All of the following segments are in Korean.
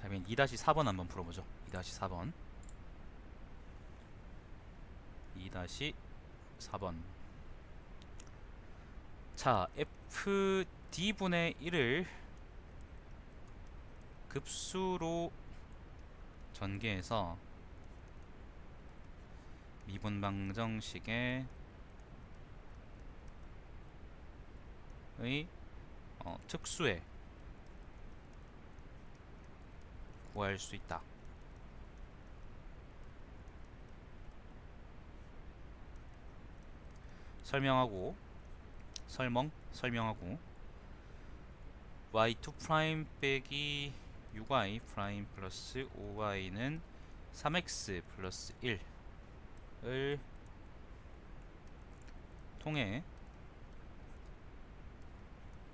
자, 그럼 2-4번 한번 풀어보죠. 2-4번. 2-4번. 자, fd분의 1을 급수로 전개해서 미분 방정식의 의 어, 특수에 구할 수 있다. 설명하고 설명 설명하고 y2 프라임 빼기 6y 프라임 플러스 5y는 3x 플러스 1을 통해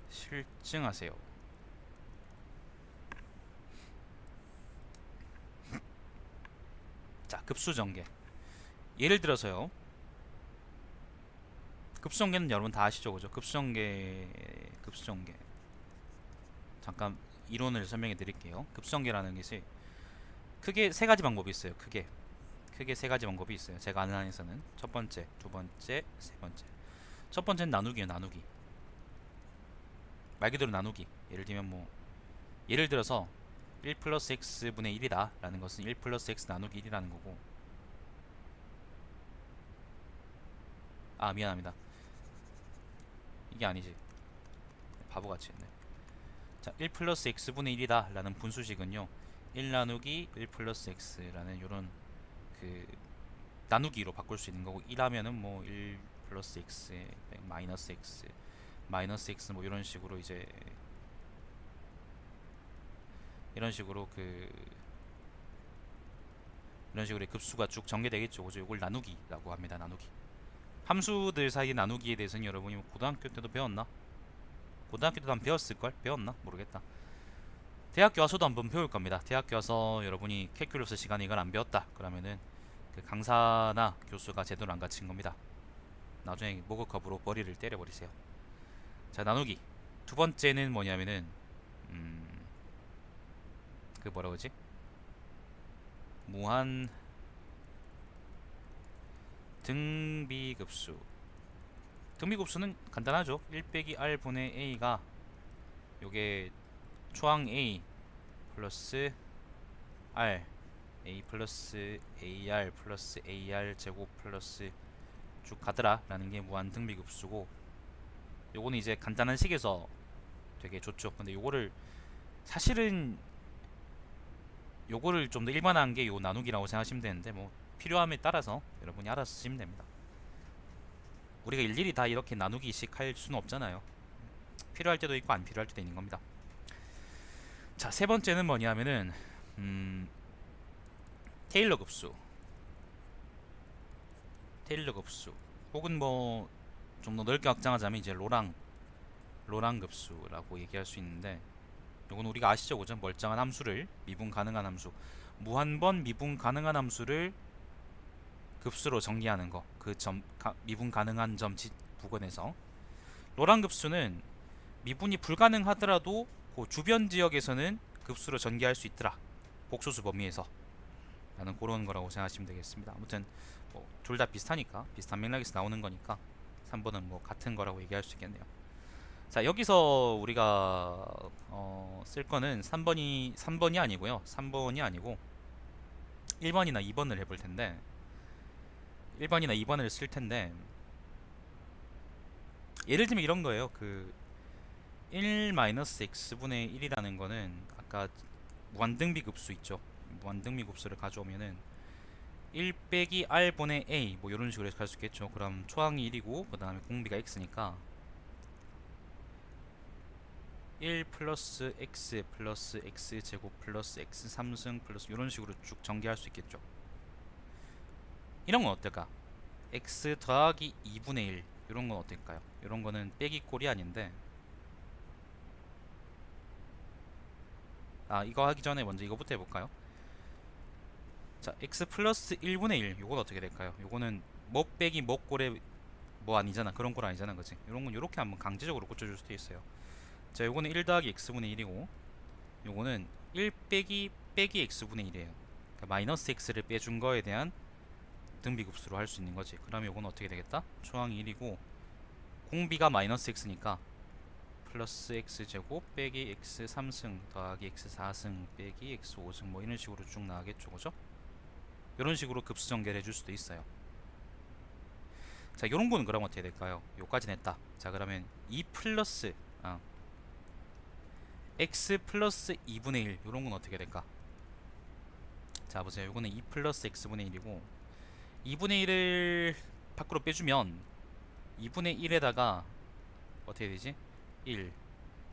실증하세요. 급수 전개. 예를 들어서요. 급수 전개는 여러분 다 아시죠, 그죠? 급수 전개, 급수 전개. 잠깐 이론을 설명해 드릴게요. 급수 전개라는 것이 크게 세 가지 방법이 있어요. 크게 크게 세 가지 방법이 있어요. 제가 아는 한에서는 첫 번째, 두 번째, 세 번째. 첫 번째는 나누기요, 나누기. 말 그대로 나누기. 예를 들면 뭐 예를 들어서 1 플러스 x 분의 1이다 라는 것은 1 플러스 x 나누기 1이라는 거고. 아 미안합니다. 이게 아니지. 바보같이 했네. 자1 플러스 x 분의 1이다 라는 분수식은요 1 나누기 1 플러스 x 라는 요런 그 나누기로 바꿀 수 있는 거고 1 하면은 뭐 1 플러스 x 마이너스 x 마이너스 x 뭐 이런 식으로 이제 이런 식으로 그 이런 식으로 급수가 쭉 전개되겠죠. 그죠? 이걸 나누기라고 합니다. 나누기. 함수들 사이 나누기에 대해서는 여러분이 뭐 고등학교 때도 배웠나? 고등학교 때도 한번 배웠을 걸? 배웠나? 모르겠다. 대학교 와서도 한번 배울 겁니다. 대학교 와서 여러분이 캘큘러스 시간에 이걸 안 배웠다. 그러면은 그 강사나 교수가 제대로 안 가르친 겁니다. 나중에 모그컵으로 머리를 때려버리세요. 자 나누기. 두 번째는 뭐냐면은 음, 그 뭐라 그러지? 무한 등비급수. 등비급수는 간단하죠. 1 빼기 r 분의 a가 요게 초항 a 플러스 r a 플러스 ar 플러스 ar 제곱 플러스 쭉 가더라 라는 게 무한 등비급수고 요거는 이제 간단한 식에서 되게 좋죠. 근데 요거를 사실은 요거를 좀 더 일반화한 게 요 나누기라고 생각하시면 되는데 뭐 필요함에 따라서 여러분이 알아서 쓰시면 됩니다. 우리가 일일이 다 이렇게 나누기식 할 수는 없잖아요. 필요할 때도 있고 안 필요할 때도 있는 겁니다. 자, 세 번째는 뭐냐면은 음, 테일러 급수. 테일러 급수. 혹은 뭐 좀 더 넓게 확장하자면 이제 로랑 로랑 급수라고 얘기할 수 있는데 이건 우리가 아시죠, 그죠? 멀쩡한 함수를 미분 가능한 함수, 무한번 미분 가능한 함수를 급수로 전개하는 거, 그 점 미분 가능한 점 지, 부근에서 로랑 급수는 미분이 불가능하더라도 그 주변 지역에서는 급수로 전개할 수 있더라. 복소수 범위에서 라는 그런 거라고 생각하시면 되겠습니다. 아무튼 뭐 둘 다 비슷하니까 비슷한 맥락에서 나오는 거니까 3번은 뭐 같은 거라고 얘기할 수 있겠네요. 자 여기서 우리가 어, 쓸 거는 3번이 3번이 아니고요. 3번이 아니고 1번이나 2번을 해볼 텐데 1번이나 2번을 쓸 텐데 예를 들면 이런 거예요. 그 1-x분의 1이라는 거는 아까 무한등비 급수 있죠? 무한등비 급수를 가져오면은 1 빼기 r분의 a 뭐 이런 식으로 갈수 있겠죠. 그럼 초항이 1이고 그 다음에 공비가 x니까 1 플러스 x 플러스 x 제곱 플러스 x 3승 플러스 이런 식으로 쭉 전개할 수 있겠죠. 이런 건 어떨까? x 더하기 2분의 1 이런 건 어떨까요? 이런 거는 빼기 꼴이 아닌데 아 이거 하기 전에 먼저 이거부터 해볼까요? 자 x 플러스 1분의 1 이건 어떻게 될까요? 이거는 뭐 빼기 뭐 꼴에 뭐 아니잖아 그런 꼴 아니잖아 그지? 이런 건 이렇게 한번 강제적으로 고쳐줄 수도 있어요. 자 요거는 1 더하기 x분의 1이고 요거는 1 빼기 빼기 x분의 1이에요. 그러니까 마이너스 x를 빼준 거에 대한 등비급수로 할 수 있는 거지. 그러면 이건 어떻게 되겠다? 초항이 1이고 공비가 마이너스 x니까 플러스 x 제곱 빼기 x 3승 더하기 x 4승 빼기 x 5승 뭐 이런 식으로 쭉 나가겠죠, 그죠? 이런 식으로 급수 전개를 해줄 수도 있어요. 자, 이런 거는 그럼 어떻게 될까요? 요까지 냈다. 자, 그러면 2 플러스 아, x 플러스 2분의 1 이런 건 어떻게 될까? 자, 보세요. 요거는 2 플러스 x분의 1이고 2분의 1을 밖으로 빼주면 2분의 1에다가 어떻게 되지? 1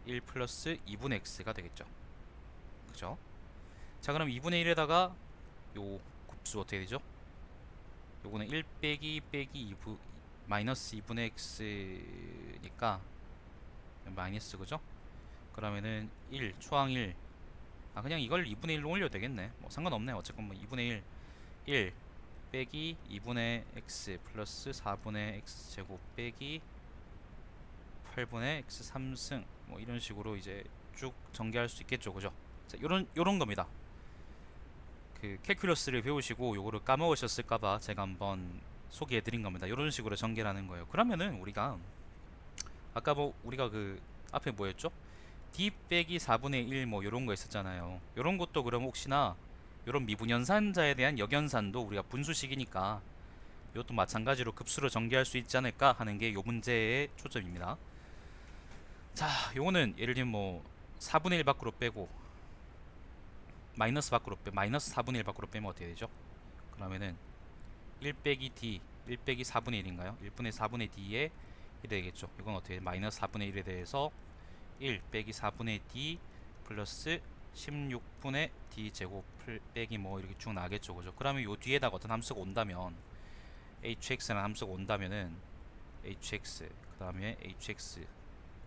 1 플러스 2분의 x가 되겠죠. 그죠? 자, 그럼 2분의 1에다가 요 곱수 어떻게 되죠? 요거는 1 빼기 빼기 2부 마이너스 2분의 x니까 마이너스 그죠? 그러면은 1 초항 1 아 그냥 이걸 2분의 1로 올려도 되겠네. 뭐 상관없네. 어쨌건 뭐 2분의 1 1 빼기 2분의 x 플러스 4분의 x 제곱 빼기 8분의 x 3승. 뭐 이런 식으로 이제 쭉 전개할 수 있겠죠. 그죠? 자 요런 요런 겁니다. 그 캘큘러스를 배우시고 요거를 까먹으셨을까봐 제가 한번 소개해 드린 겁니다. 요런 식으로 전개하는 거예요. 그러면은 우리가 아까 뭐 우리가 그 앞에 뭐였죠 d 빼기 4분의 1뭐 요런 거 있었잖아요 요런 것도 그럼 혹시나 요런 미분연산자에 대한 역연산도 우리가 분수식이니까 이것도 마찬가지로 급수로 전개할 수 있지 않을까 하는 게요 문제의 초점입니다. 자, 요거는 예를 들면 뭐 4분의 1 밖으로 빼고 마이너스 밖으로 빼 마이너스 4분의 1 밖으로 빼면 어떻게 되죠? 그러면은 1 빼기 d 1 빼기 4분의 1인가요? 1분의 4분의 d에 1이 되겠죠. 이건 어떻게 마이너스 4분의 1에 대해서 1 빼기 4분의 d 플러스 16분의 d 제곱 플- 빼기 뭐 이렇게 쭉 나겠죠. 그죠? 그러면 요 뒤에다가 어떤 함수가 온다면 hx라는 함수가 온다면은 hx 그 다음에 hx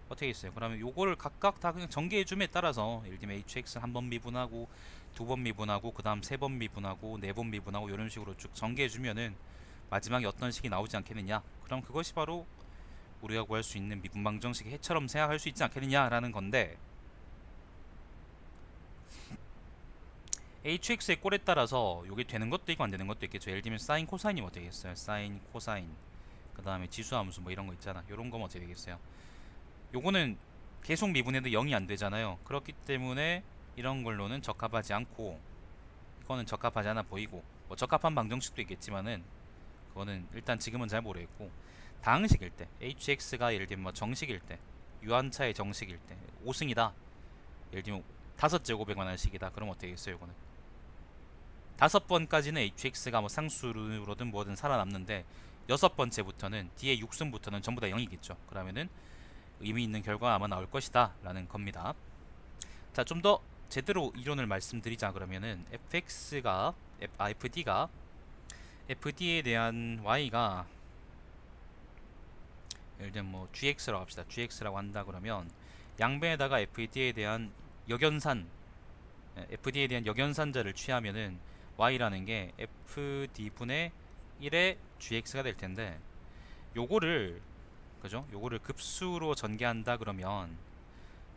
어떻게 있어요? 그러면 요거를 각각 다 그냥 전개해줌에 따라서 예를 들면 hx 한 번 미분하고 두 번 미분하고 그 다음 세 번 미분하고 네 번 미분하고 이런 식으로 쭉 전개해주면은 마지막에 어떤 식이 나오지 않겠느냐? 그럼 그것이 바로 우리가 구할 수 있는 미분 방정식의 해처럼 생각할 수 있지 않겠느냐라는 건데 hx의 꼴에 따라서 이게 되는 것도 있고 안 되는 것도 있겠죠. 예를 들면 사인 코사인이면 어떻게 되겠어요? 사인 코사인 그 다음에 지수함수 뭐 이런 거 있잖아. 이런 거면 어떻게 되겠어요? 요거는 계속 미분해도 0이 안 되잖아요. 그렇기 때문에 이런 걸로는 적합하지 않고 이거는 적합하지 않아 보이고 뭐 적합한 방정식도 있겠지만은 그거는 일단 지금은 잘 모르겠고 다항식일 때 hx가 예를 들면 뭐 정식일 때 유한차의 정식일 때 5승이다. 예를 들면 다섯 제곱에 관한 식이다. 그럼 어떻게 되겠어요, 이거는? 다섯 번까지는 hx가 뭐 상수로든 뭐든 살아남는데 여섯 번째부터는 뒤에 6승부터는 전부 다 0이겠죠. 그러면은 의미 있는 결과가 아마 나올 것이다 라는 겁니다. 자, 좀 더 제대로 이론을 말씀드리자 그러면은 fx가 F, 아, fd가 fd에 대한 y가 예를 들면 뭐 gx라고 합시다. gx라고 한다 그러면 양변에다가 fd에 대한 역연산 예, fd에 대한 역연산자를 취하면은 y라는 게 fd분의 1의 gx가 될 텐데 요거를 그죠? 요거를 급수로 전개한다 그러면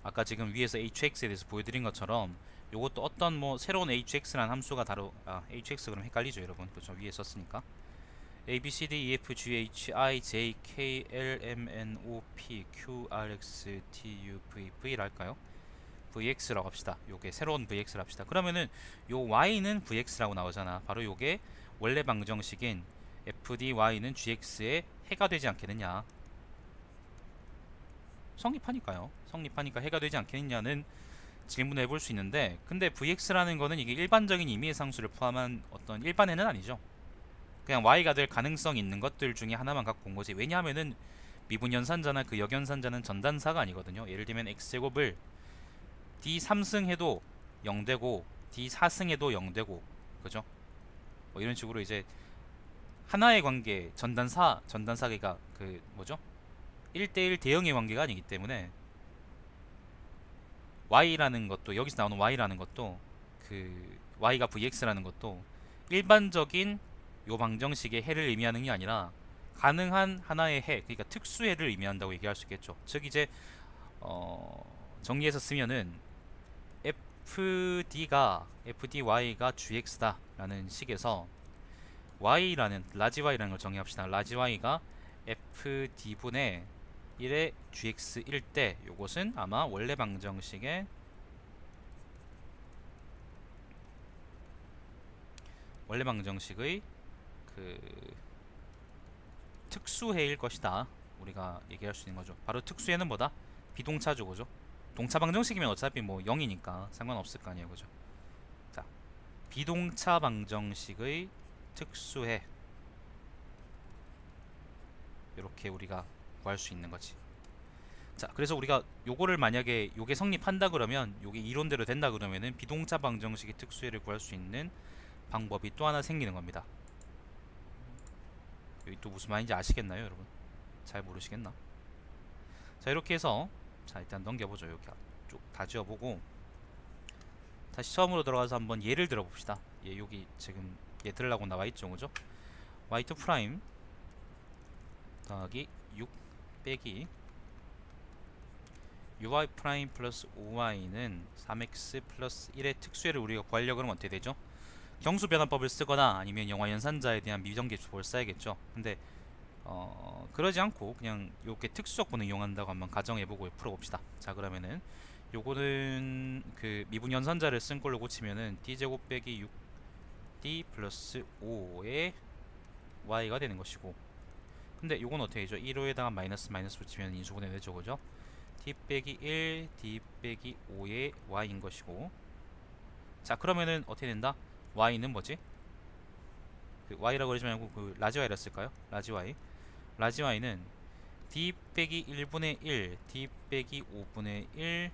아까 지금 위에서 hx에 대해서 보여드린 것처럼 요것도 어떤 뭐 새로운 hx라는 함수가 다루 아 hx 그럼 헷갈리죠 여러분 그죠 위에 썼으니까 a b c d e f g h i j k l m n o p q r x t u v v랄까요? vx라고 합시다. 요게 새로운 vx를 합시다. 그러면은 요 y는 vx라고 나오잖아. 바로 요게 원래 방정식인 fdy는 gx의 해가 되지 않겠느냐. 성립하니까요. 성립하니까 해가 되지 않겠느냐는 질문을 해볼 수 있는데 근데 vx라는 거는 이게 일반적인 임의의 상수를 포함한 어떤 일반에는 아니죠. 그냥 y가 될 가능성이 있는 것들 중에 하나만 갖고 온 거지. 왜냐하면은 미분 연산자나 그 역연산자는 전단사가 아니거든요. 예를 들면 x제곱을 d 3승 해도 0되고 d 4승 해도 0되고 그죠? 뭐 이런 식으로 이제 하나의 관계 전단사 전단사계가 그 뭐죠? 1대1 대응의 관계가 아니기 때문에 y라는 것도 여기서 나오는 y라는 것도 그 y가 vx라는 것도 일반적인 요 방정식의 해를 의미하는 게 아니라 가능한 하나의 해 그러니까 특수해를 의미한다고 얘기할 수 있겠죠. 즉 이제 어 정리해서 쓰면은 fd가 fdy가 gx다 라는 식에서 y라는 라지 y라는 걸 정의합시다. 라지 y가 fd분의 1의 gx일 때 요것은 아마 원래 방정식의 원래 방정식의 그 특수해일 것이다. 우리가 얘기할 수 있는 거죠. 바로 특수해는 뭐다? 비동차죠, 그죠? 동차 방정식이면 어차피 뭐 0이니까 상관없을 거 아니에요, 그죠? 자, 비동차 방정식의 특수해 이렇게 우리가 구할 수 있는 거지. 자, 그래서 우리가 요거를 만약에 요게 성립한다 그러면 요게 이론대로 된다 그러면은 비동차 방정식의 특수해를 구할 수 있는 방법이 또 하나 생기는 겁니다. 여기 또 무슨 말인지 아시겠나요, 여러분? 잘 모르시겠나? 자, 이렇게 해서 자, 일단 넘겨보죠. 이렇게 쭉 다 지어보고 다시 처음으로 들어가서 한번 예를 들어봅시다. 예, 여기 지금 얘 들으려고 나와 있죠, 그죠? y2 프라임 더하기 6 빼기 ui 프라임 플러스 5y는 3x 플러스 1의 특수해를 우리가 구하려고 그러면 어떻게 되죠? 경수 변환법을 쓰거나 아니면 영화 연산자에 대한 미정계수법을 써야겠죠. 근데 어, 그러지 않고 그냥 이렇게 특수적분을 이용한다고 한번 가정해보고 풀어봅시다. 자 그러면은 요거는 그 미분 연산자를 쓴 걸로 고치면은 d 제곱 빼기 6d 플러스 5의 y가 되는 것이고 근데 요건 어떻게 되죠? 1호에다가 마이너스 마이너스 붙이면 인수분해 되죠 그죠? d 빼기 1 d 빼기 5의 y인 것이고 자 그러면은 어떻게 된다? Y는 뭐지? 그 y라고 그러지 말고 그 라지 y라 쓸까요? 라지 y 라지 y는 d 빼기 1분의 1 d 빼기 5분의 1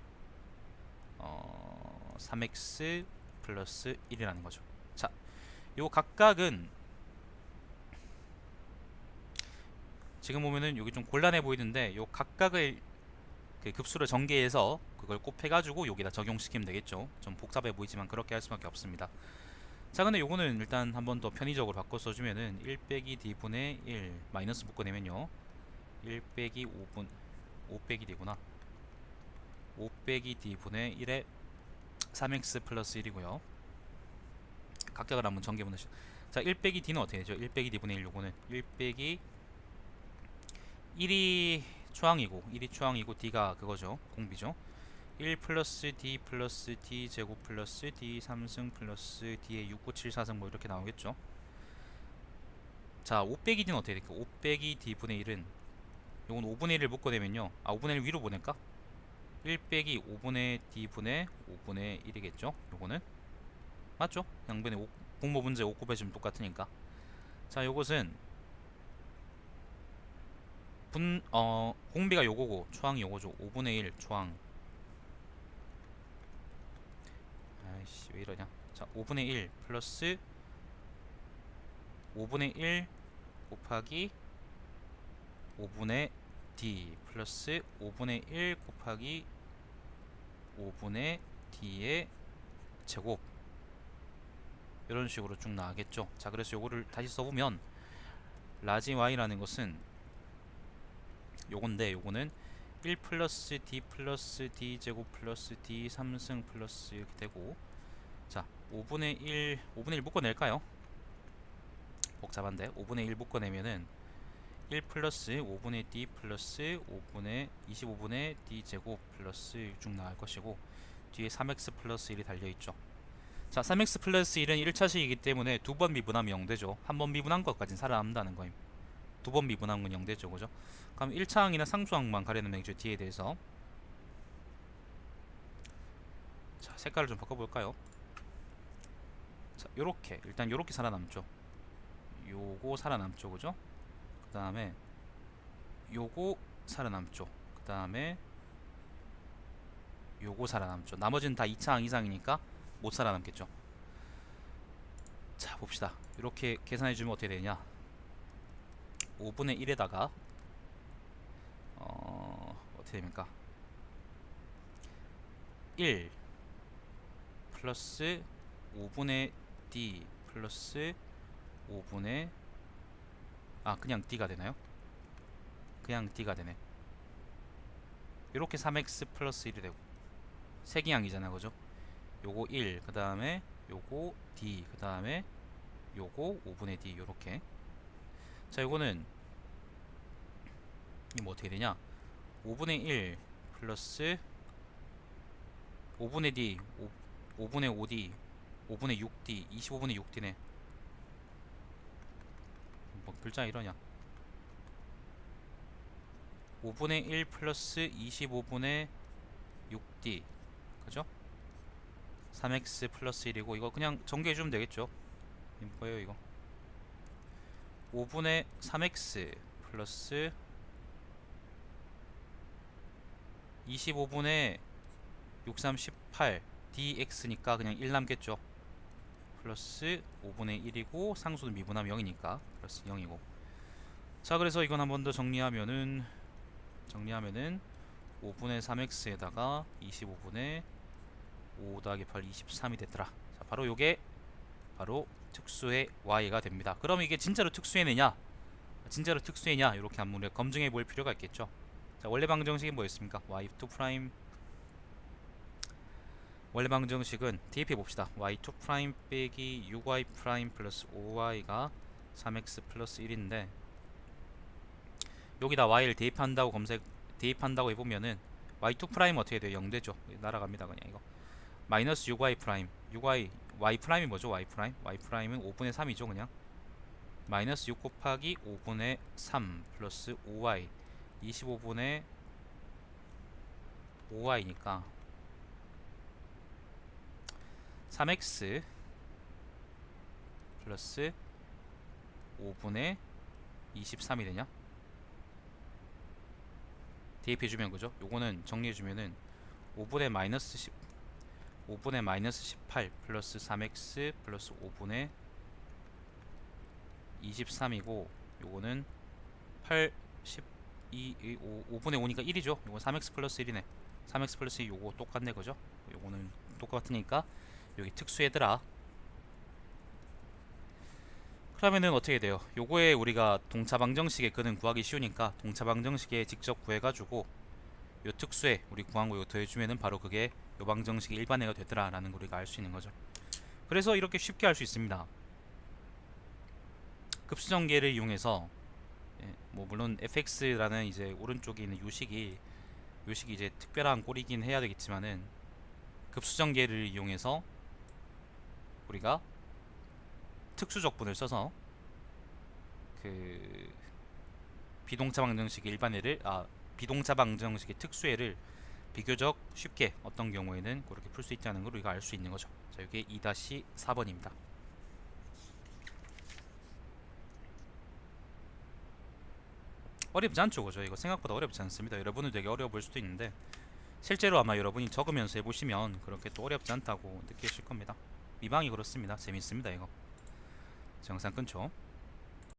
어, 3x 플러스 1이라는 거죠 자, 요 각각은 지금 보면은 여기 좀 곤란해 보이는데 요 각각을 그 급수를 전개해서 그걸 곱해가지고 여기다 적용시키면 되겠죠 좀 복잡해 보이지만 그렇게 할 수밖에 없습니다 자 근데 요거는 일단 한 번 더 편의적으로 바꿔 써주면은 1 빼기 d분의 1 마이너스 묶어내면요. 1 빼기 5분 5 빼기 d구나. 5 빼기 d분의 1에 3x 플러스 1이고요. 각각을 한번 전개해 보시죠 자1 빼기 d는 어떻게 되죠? 1 빼기 d분의 1 요거는 1 빼기 1이 초항이고 1이 초항이고 d가 그거죠. 공비죠 1 플러스 d 플러스 d 제곱 플러스 d 3승 플러스 d의 6, 9, 7, 4승 뭐 이렇게 나오겠죠? 자 5 빼기 d는 어떻게 될까 5 빼기 d분의 1은 요건 5분의 1을 묶어내면요. 아 5분의 1 위로 보낼까? 1 빼기 5분의 d분의 5분의 1이겠죠? 요거는. 맞죠? 양변의 5, 공모 문제 5, 9배지면 똑같으니까. 자 요것은 분, 어, 공비가 요거고 초항이 요거죠. 5분의 1 초항 아이씨 왜 이러냐. 자 5분의 1 플러스 5분의 1 곱하기 5분의 d 플러스 5분의 1 곱하기 5분의 d의 제곱. 이런 식으로 쭉 나가겠죠. 자 그래서 요거를 다시 써보면 라지 y라는 것은 요건데 요거는 1 플러스 d 플러스 d 제곱 플러스 d 3승 플러스 이렇게 되고. 자 5분의 1 5분의 1 묶어낼까요? 복잡한데? 5분의 1 묶어내면은 1 플러스 5분의 d 플러스 5분의 25분의 d 제곱 플러스 쭉 나갈 것이고 뒤에 3x 플러스 1이 달려있죠. 자 3x 플러스 1은 1차식이기 때문에 두 번 미분하면 0되죠. 한 번 미분한 것까지는 살아남는다는 거임 두 번 미분하면 0되죠. 그죠? 그럼 1차항이나 상수항만 가려놓으면 되죠 뒤에 대해서. 자 색깔을 좀 바꿔볼까요? 자 요렇게. 일단 요렇게 살아남죠. 요거 살아남죠. 그죠? 그 다음에 요거 살아남죠. 그 다음에 요거 살아남죠. 나머지는 다 2차항 이상이니까 못 살아남겠죠. 자 봅시다. 이렇게 계산해주면 어떻게 되냐 5분의 1에다가 어, 어떻게 됩니까 1 플러스 5분의 d 플러스 5분의 아 그냥 d가 되나요? 그냥 d가 되네 이렇게 3x 플러스 1이 되고 세기항이잖아 그죠? 요거 1, 그 다음에 요거 D, 그 다음에 요거 5분의 D 요렇게 자 요거는 이뭐 어떻게 되냐? 5분의 1 플러스 5분의 D 5, 5분의 5D 5분의 6D 25분의 6D네. 뭐 글자 이러냐? 5분의 1 플러스 25분의 6D 그죠? 3x 플러스 1이고 이거 그냥 전개해주면 되겠죠? 뭐예요 이거 5분의 3x 플러스 25분의 6, 3, 18 dx니까 그냥 1 남겠죠. 플러스 5분의 1이고 상수는 미분하면 0이니까 플러스 0이고. 자 그래서 이건 한 번 더 정리하면은 정리하면은 5분의 3x에다가 25분의 5 더하기 8 23이 됐더라. 자 바로 요게 바로 특수의 y가 됩니다. 그럼 이게 진짜로 특수의 내냐? 진짜로 특수의냐? 이렇게 한번 우리가 검증해 볼 필요가 있겠죠. 자 원래 방정식이 뭐였습니까? Y2 프라임 원래 방정식은 대입해 봅시다. Y2 프라임 빼기 6y 프라임 플러스 5y가 3x 플러스 1인데 여기다 y를 대입한다고 검색 대입한다고 해보면은 y2 프라임 어떻게 돼요? 0 되죠? 날아갑니다 그냥 이거. 마이너스 6y 프라임 6y y 프라임이 뭐죠? Y 프라임? Y 프라임은 5분의 3이죠 그냥? 마이너스 6 곱하기 5분의 3 플러스 5y 25분의 5y니까. 3x 플러스 5분의 23이 되냐? 대입해주면 그죠? 요거는 정리해주면은 5분의 마이너스 10 5분의 마이너스 18 플러스 3x 플러스 5분의 23이고 요거는 8 12 5, 5분의 5니까 1이죠. 요거 3x 플러스 1이네. 3x 플러스 1 요거 똑같네 그죠? 요거는 똑같으니까 여기 특수애들아. 그러면은 어떻게 돼요? 요거에 우리가 동차 방정식의 근은 구하기 쉬우니까 동차 방정식에 직접 구해가지고 요 특수에 우리 구한 거 이거 더해주면은 바로 그게 요 방 정식의 일반애가 되더라 라는 걸 우리가 알 수 있는 거죠. 그래서 이렇게 쉽게 할 수 있습니다. 급수전개를 이용해서 예, 뭐 물론 fx라는 이제 오른쪽에 있는 요식이 요식이 이제 특별한 꼴이긴 해야 되겠지만은 급수전개를 이용해서 우리가 특수적분을 써서 그 비동차 방정식의 일반애를 아 비동차 방정식의 특수애를 비교적 쉽게 어떤 경우에는 그렇게 풀 수 있다는 걸 우리가 알 수 있는 거죠. 자, 이게 2-4번입니다. 어렵지 않죠, 그죠? 이거 생각보다 어렵지 않습니다. 여러분은 되게 어려워 보일 수도 있는데 실제로 아마 여러분이 적으면서 해보시면 그렇게 또 어렵지 않다고 느끼실 겁니다. 미방이 그렇습니다. 재밌습니다, 이거. 자, 영상 끊죠.